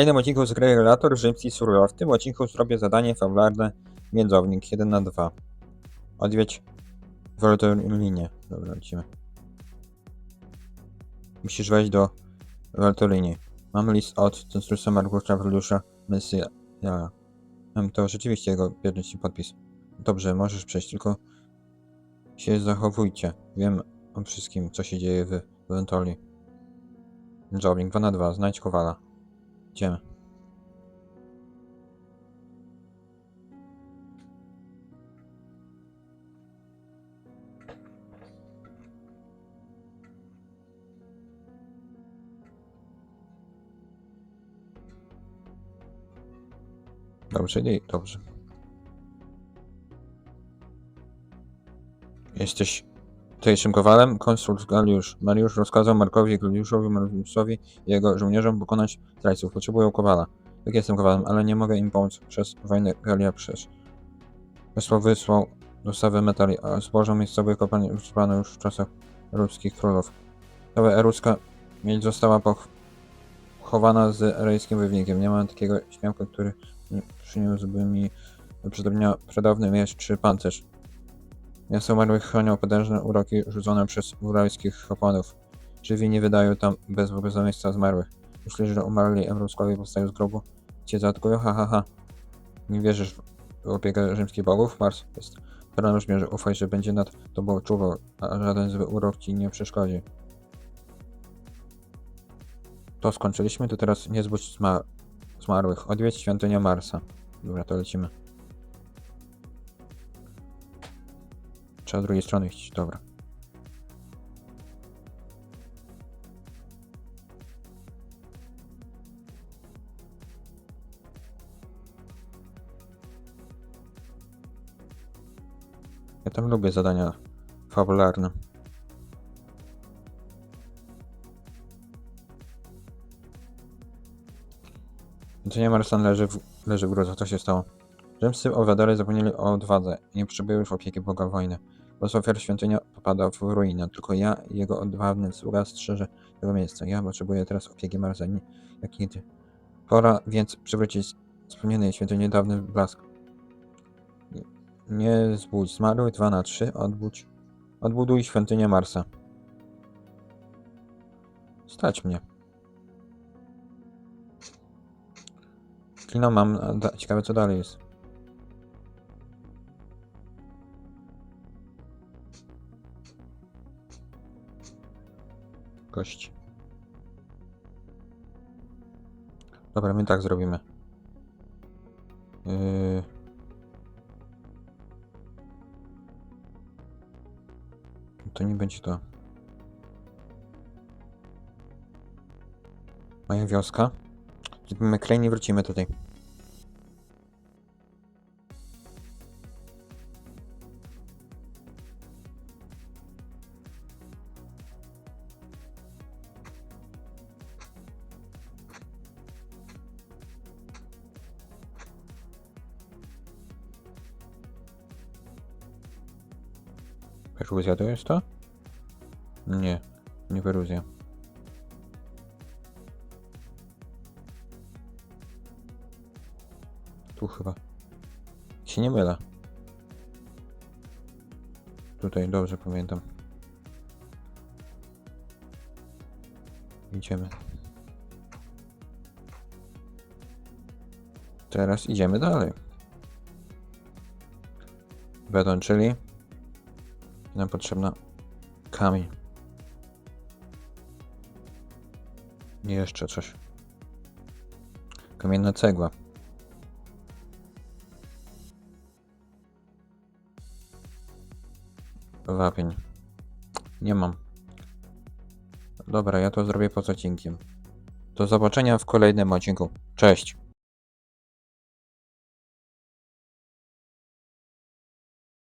kolejnym odcinku z gry Relator Rzymski Survival. W tym odcinku zrobię zadanie fabularne Miedzownik 1 na 2. Odwiedź Voltolinię. Dobra, lecimy. Musisz wejść do Voltolinii. Mam list od Censusa Markusza Wrliusza Messia. Ja. Mam to rzeczywiście jego pierwszy podpis. Dobrze, możesz przejść, tylko się zachowujcie. Wiem o wszystkim, co się dzieje w Ventoli. Jobbing 2 na 2. Znajdź Kowala. Idziemy. Dobrze, nie, dobrze. Jesteś tutejszym kowalem? Konsul Galiusz. Mariusz rozkazał Markowi, Galiuszowi, Mariuszowi i jego żołnierzom pokonać zdrajców. Potrzebują kowala. Tak jestem kowalem, ale nie mogę im pomóc przez wojnę Galia przecież. Wysłał wysłał dostawę metali, a zbożą miejscowych kopalń używano już w czasach ruskich królów. Cała eruska miedź została pochowana z erejskim wywnikiem. Nie ma takiego śmiałka, który przyniósłby mi przedawny miecz czy pancerz. Miasto umarłych chronią potężne uroki rzucone przez uralskich kapłanów. Żywi nie wydają tam bez miejsca zmarłych. Myślisz, że umarli Euruskowie powstają z grobu? Cię zaatakują? Ha, ha, ha. Nie wierzysz w opiekę rzymskich bogów? Mars jest prorocznie, że ufaj, że będzie nad tobą czuwał, a żaden zły urok ci nie przeszkodzi. To skończyliśmy, to teraz nie zbudź zma zmarłych. Odwiedź świątynię Marsa. Dobra, to lecimy. Trzeba drugiej strony iść, dobra. Ja tam lubię zadania fabularne. Świątynia Marsan leży w, leży w gruzach. Co się stało? Rzymscy owadary zapomnieli o odwadze i nie potrzebują już opieki Boga wojny. Bez ofiar świątynia popada w ruinę. Tylko ja i jego odwawny sługa strzeże tego miejsca. Ja potrzebuję teraz opieki Marsani, jak nigdy. Pora więc przywrócić wspomnianej świątyni dawny blask. Nie- zbudź zmarłych 2 na 3, odbudź. Odbuduj świątynię Marsa. Stać mnie. Kino mam, ciekawe co dalej jest. Kość. Dobra, my tak zrobimy. Yy... To nie będzie to. Moja wioska. Zrobimy krain i wrócimy tutaj. To jest to? Nie, nie Peruzja. Tu chyba. Się nie mylę. Tutaj dobrze pamiętam. Idziemy. Teraz idziemy dalej. Beton, czyli nam potrzebna kamień. I jeszcze coś. Kamienna cegła. Wapień. Nie mam. Dobra, ja to zrobię poza odcinkiem. Do zobaczenia w kolejnym odcinku. Cześć.